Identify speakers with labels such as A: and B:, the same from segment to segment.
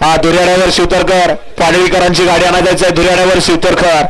A: हा धुर्याड्यावर शिवतरकर. पाडळीकरांची गाडी आणा आहे धुऱ्याड्यावर शिवतरकर.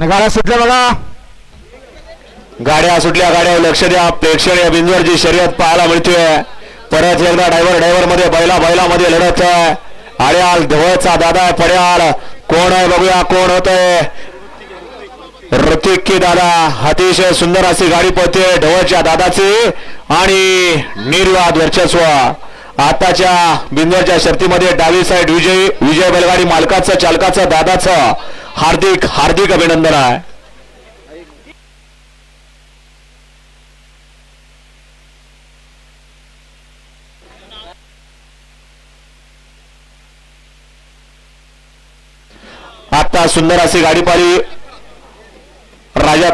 B: गाड्या सुटल्या बघा.
A: गाड्या सुटल्या गाड्या लक्ष द्या. प्रेक्षणीय बिंदूवरची शर्यत पाहायला मिळते परत एकदा ड्रायव्हर ड्रायव्हरमध्ये बैला बैलामध्ये लढत आहे. आड्याल धवळचा दादा पड्याल. कोण आहे बघूया कोण होत आहे ऋतिक की दादा अतिशय सुंदर अशी गाडी पळते ढवळच्या दादाची. आणि निर्वाद वर्चस्व. आताच्या बिंदूच्या शर्तीमध्ये डावी साईड विजय विजय बैलगाडी मालकाचं चालकाचं दादाचं. हार्दिक हार्दिक अभिनंदन आहे. आता सुंदर अशी गाडी पारी राजा